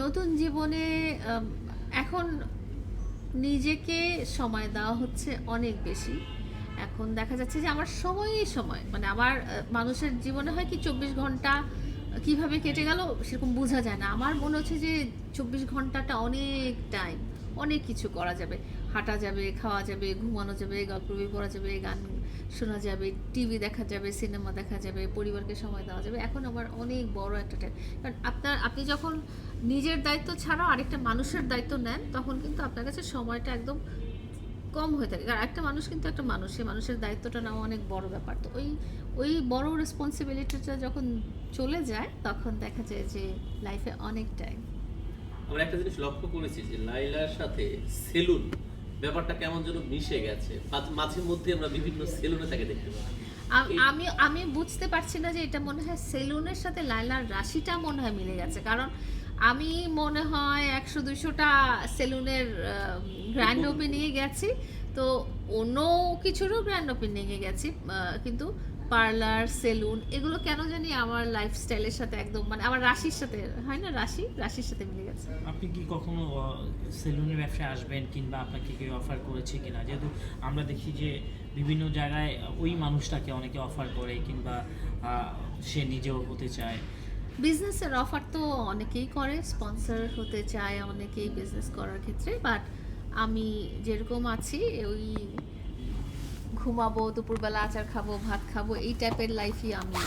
নতুন জীবনে এখন নিজেকে সময় দেওয়া হচ্ছে অনেক বেশি। এখন দেখা যাচ্ছে যে আমার সময়ই সময়। মানে আমার মানুষের জীবনে হয় কি চব্বিশ ঘণ্টা কীভাবে কেটে গেল সেরকম বোঝা যায় না। আমার মনে হচ্ছে যে চব্বিশ ঘন্টাটা অনেক টাইম অনেক কিছু করা যাবে। হাঁটা যাবে, খাওয়া যাবে, ঘুমানো যাবে, গল্প বই পড়া যাবে, গান শোনা যাবে, টিভি দেখা যাবে, সিনেমা দেখা যাবে, পরিবারকে সময় দেওয়া যাবে। এখন আমার অনেক বড় একটা টাইম কারণ আপনার, আপনি যখন নিজের দায়িত্ব ছাড়াও আরেকটা মানুষের দায়িত্ব নেন, তখন কিন্তু আপনার কাছে সময়টা একদম কম হয়ে থাকে। কারণ একটা মানুষ কিন্তু একটা মানুষ সেই মানুষের দায়িত্বটা নেওয়া অনেক বড় ব্যাপার। তো ওই ওই বড় রেসপন্সিবিলিটিটা যখন চলে যায়, তখন দেখা যায় যে লাইফে অনেক টাইম আমরা একটা জিনিস লক্ষ্য করেছি যে লাইলার সাথে সেলুন ব্যাপারটা কেমন যেন মিশে গেছে। মাঝে মধ্যে আমরা বিভিন্ন সেলুনে তাকে দেখতে পাই। আমি আমি বুঝতে পারছি না যে এটা মনে হয় সেলুনের সাথে লাইলার রাশিটা মনে হয় মিলে গেছে। কারণ আমি মনে হয় একশো দুশোটা সেলুনের গ্র্যান্ড ওপেনিংয়ে গেছি। তো অন্য কিছুরও গ্র্যান্ড ওপেনিংয়ে গেছি কিন্তু পার্লার সেলুন এগুলো কেন জানি আমার লাইফস্টাইলের সাথে একদম মানে আমার রাশির সাথে হয় না রাশি? রাশির সাথে মিলে গেছে। আপনি কি কখনো সেলুনের ব্যবসায় আসবেন কিংবা আপনাকে কেউ অফার করেছে কিনা? যেহেতু আমরা দেখি যে বিভিন্ন জায়গায় ওই মানুষটাকে অনেকে অফার করে কিংবা সে নিজেও হতে চায়। বিজনেসের অফার তো অনেকেই করে স্পন্সর হতে চায় অনেকেই বিজনেস করার ক্ষেত্রে বাট আমি যেরকম আছি ওই ঘুমাবো দুপুরবেলা আচার খাব ভাত খাব এই টাইপের লাইফই আমি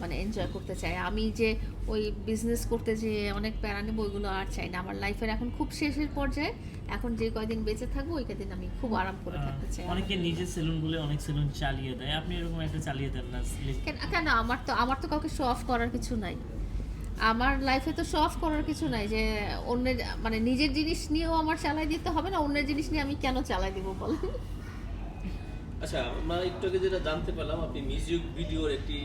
মানে এনজয় করতে চাই। আমি যে ওই বিজনেস করতে যে অনেক প্যারা নেব ওইগুলো আর চাই না। আমার লাইফের এখন খুব শেষের পর্যায়ে। এখন যে কয়দিন বেঁচে থাকব ওই কয়দিন আমি খুব আরাম করে থাকতে চাই। অনেকে নিজের সেলুন বলে অনেক সেলুন চালিয়ে দেয়। আপনি এরকম একটা চালিয়ে দেন না কেন কেন? আমার তো আমার তো কাউকে শো অফ করার কিছু নাই। আমার লাইফে তো শো অফ করার কিছু নাই যে অন্যের মানে নিজের জিনিস নিয়েও আমার চালাই দিতে হবে না অন্যের জিনিস নিয়ে আমি কেন চালাই দিব বলেন? আচ্ছা আমরা একটু আগে যেটা জানতে পারলাম, আপনি মিউজিক ভিডিওর একটি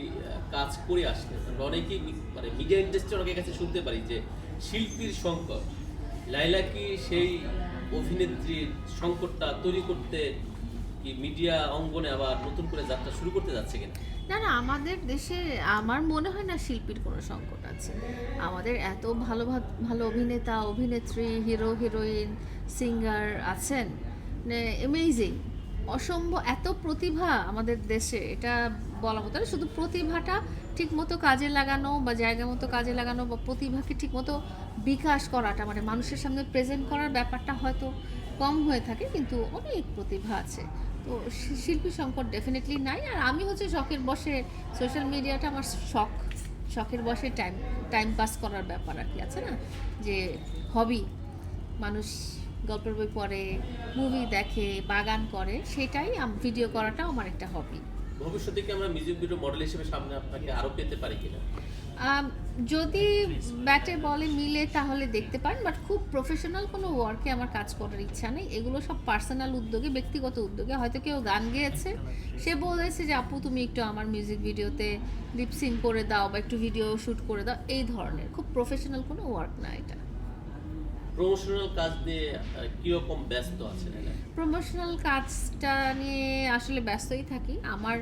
কাজ করে আসলেন অনেকেই মানে মিডিয়া ইন্ডাস্ট্রি অনেকের কাছে শুনতে পারি যে, শিল্পীর সংকট, লাইলা কি সেই অভিনেত্রীর সংকটটা তৈরি করতে কি মিডিয়া অঙ্গনে আবার নতুন করে যাত্রা শুরু করতে যাচ্ছে কিনা? না না, আমাদের দেশে আমার মনে হয় না শিল্পীর কোনো সংকট আছে। আমাদের এত ভালো ভালো অভিনেতা, অভিনেত্রী হিরো হিরোইন সিঙ্গার আছেন অ্যামেজিং অসম্ভব, এত প্রতিভা আমাদের দেশে, এটা বলা মতো শুধু প্রতিভাটা ঠিকমতো কাজে লাগানো বা জায়গা মতো কাজে লাগানো বা প্রতিভাকে ঠিকমতো বিকাশ করাটা মানে মানুষের সামনে প্রেজেন্ট করার ব্যাপারটা হয়তো কম হয়ে থাকে, কিন্তু অনেক প্রতিভা আছে। তো শিল্পী সংকট ডেফিনেটলি নাই। আর আমি হচ্ছে শখের বসে সোশ্যাল মিডিয়াটা আমার শখ। শখের বসে টাইম টাইম পাস করার ব্যাপার আর কি, আছে না? যে হবি মানুষ গল্পের বই পড়ে মুভি দেখে বাগান করে সেটাই ভিডিও করাটাও আমার একটা হবি ভবিষ্যতে কি আমরা মিউজিক ভিডিও মডেল হিসেবে সামনে আপনাকে আরও পেতে পারি কিনা? যদি ব্যাটে বলে মিলে তাহলে দেখতে পারেন বাট খুব প্রফেশনাল কোনো ওয়ার্কে আমার কাজ করার ইচ্ছা নেই। এগুলো সব পার্সোনাল উদ্যোগে ব্যক্তিগত উদ্যোগে। হয়তো কেউ গান গেয়েছে সে বলেছে যে আপু তুমি একটু আমার মিউজিক ভিডিওতে লিপসিং করে দাও বা একটু ভিডিও শ্যুট করে দাও। এই ধরনের। খুব প্রফেশনাল কোনো ওয়ার্ক না এটা। প্রমোশনাল কাজ নিয়ে ব্যস্ত আছেন প্রমোশনাল কাজটা নিয়ে আসলে ব্যস্তই থাকি। আমার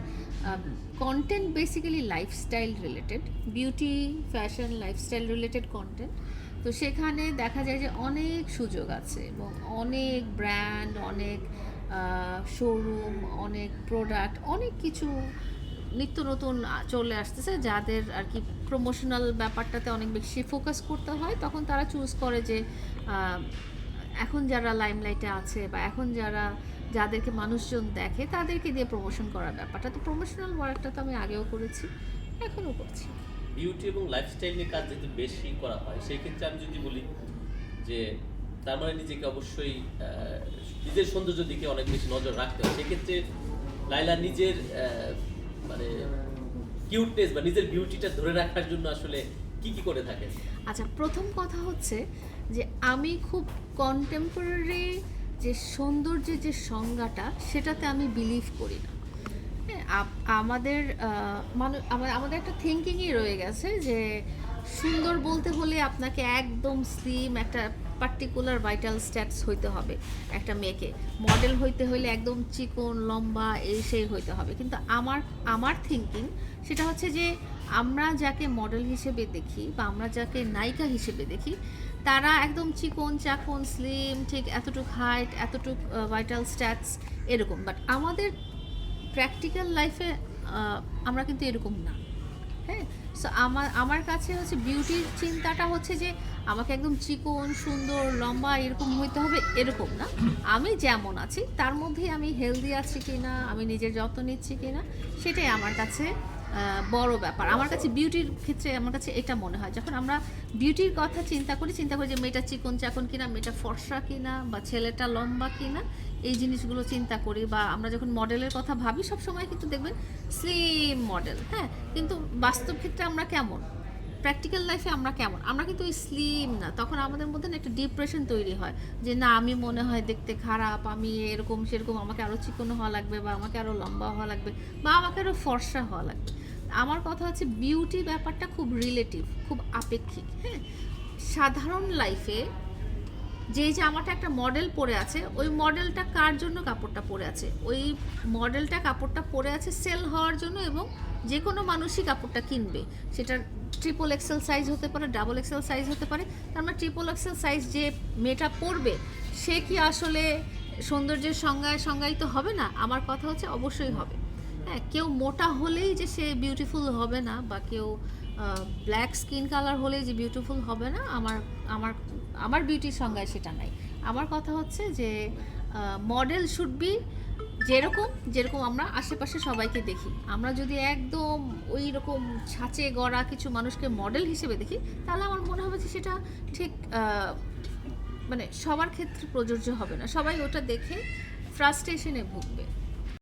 content basically lifestyle related beauty fashion lifestyle related content তো সেখানে দেখা যায় যে অনেক সুযোগ আছে এবং অনেক ব্র্যান্ড অনেক শোরুম অনেক প্রোডাক্ট অনেক কিছু নিত্য নতুন চলে আসতেছে, যাদের আর কি প্রমোশনাল ব্যাপারটাতে অনেক বেশি ফোকাস করতে হয়, তখন তারা চুজ করে যে এখন যারা লাইমলাইটে আছে বা এখন যারা, যাদেরকে মানুষজন দেখে তাদেরকে দিয়ে প্রমোশন করার ব্যাপারটা। তো প্রমোশনাল ওয়ার্কটা তো আমি আগেও করেছি, এখনও করছি। বিউটি এবং লাইফস্টাইল নিয়ে কাজ যেহেতু বেশি করা হয়, সেই ক্ষেত্রে আমি যদি বলি যে, তার মানে নিজেকে অবশ্যই নিজের সৌন্দর্যের দিকে অনেক বেশি নজর রাখতে হয়। সেক্ষেত্রে লাইলা নিজের মানে কিউটনেস বা নিজের বিউটিটা ধরে রাখার জন্য আসলে কি কি করে থাকে আচ্ছা প্রথম কথা হচ্ছে যে আমি খুব কন্টেম্পোরারি যে সৌন্দর্যের যে সংজ্ঞাটা সেটাতে আমি বিলিভ করি না। হ্যাঁ, আমাদের মানু- আমাদের একটা থিঙ্কিংই রয়ে গেছে যে সুন্দর বলতে হলে আপনাকে একদম স্লিম একটা পার্টিকুলার ভাইটাল স্ট্যাটস হইতে হবে একটা মেয়েকে। মডেল হইতে হলে একদম চিকন, লম্বা, এই সেই হইতে হবে। কিন্তু আমার আমার থিঙ্কিং সেটা হচ্ছে যে আমরা যাকে মডেল হিসেবে দেখি বা আমরা যাকে নায়িকা হিসেবে দেখি, তারা একদম চিকন, চাকন স্লিম ঠিক এতটুক হাইট এতটুক ভাইটাল স্ট্যাটস এরকম। বাট আমাদের প্র্যাকটিক্যাল লাইফে আমরা কিন্তু এরকম না। হ্যাঁ সো আমার আমার কাছে হচ্ছে বিউটির চিন্তাটা হচ্ছে যে আমাকে একদম চিকন, সুন্দর, লম্বা এরকম হইতে হবে এরকম না। আমি যেমন আছি, তার মধ্যে আমি হেলদি আছি কিনা, আমি নিজের যত্ন নিচ্ছি কিনা, সেটাই আমার কাছে বড় ব্যাপার। আমার কাছে বিউটির ক্ষেত্রে আমার কাছে এটা মনে হয় যখন আমরা বিউটির কথা চিন্তা করি চিন্তা করি যে মেয়েটা চিকন চাকন কিনা মেয়েটা ফর্সা কিনা বা ছেলেটা লম্বা কিনা এই জিনিসগুলো চিন্তা করি বা আমরা যখন মডেলের কথা ভাবি সব সময় কিন্তু দেখবেন স্লিম মডেল হ্যাঁ? কিন্তু বাস্তব ক্ষেত্রে আমরা কেমন? প্র্যাকটিক্যাল লাইফে আমরা কেমন? আমরা কিন্তু ওই স্লিম না। তখন আমাদের মধ্যে না একটা ডিপ্রেশন তৈরি হয় যে, না, আমি মনে হয় দেখতে খারাপ, আমি এরকম সেরকম, আমাকে আরও চিকন হওয়া লাগবে বা আমাকে আরও লম্বা হওয়া লাগবে বা আমাকে আরও ফর্সা হওয়া লাগবে। আমার কথা হচ্ছে বিউটি ব্যাপারটা খুব রিলেটিভ খুব আপেক্ষিক হ্যাঁ? সাধারণ লাইফে যে জামাটা একটা মডেল পরে আছে, ওই মডেলটা কার জন্য কাপড়টা পরে আছে? ওই মডেলটা কাপড়টা পরে আছে সেল হওয়ার জন্য এবং যে কোনো মানুষই কাপড়টা কিনবে। সেটা ট্রিপল এক্সেল সাইজ হতে পারে ডাবল এক্সেল সাইজ হতে পারে। তার মানে ট্রিপল এক্সেল সাইজ যে মেয়েটা পরবে, সে কি আসলে সৌন্দর্যের সংজ্ঞায় সংজ্ঞায়িত হবে না? আমার কথা হচ্ছে অবশ্যই হবে। হ্যাঁ কেউ মোটা হলেই যে সে বিউটিফুল হবে না বা কেউ ব্ল্যাক স্কিন কালার হলেই যে বিউটিফুল হবে না, আমার আমার আমার বিউটির সংজ্ঞায় সেটা নাই। আমার কথা হচ্ছে যে মডেল শুড বি যেরকম যেরকম আমরা আশেপাশে সবাইকে দেখি। আমরা যদি একদম ওই রকম ছাঁচে গড়া কিছু মানুষকে মডেল হিসেবে দেখি, তাহলে আমার মনে হবে যে সেটা ঠিক মানে সবার ক্ষেত্রে প্রযোজ্য হবে না। সবাই ওটা দেখে ফ্রাস্ট্রেশনে ভুগবে।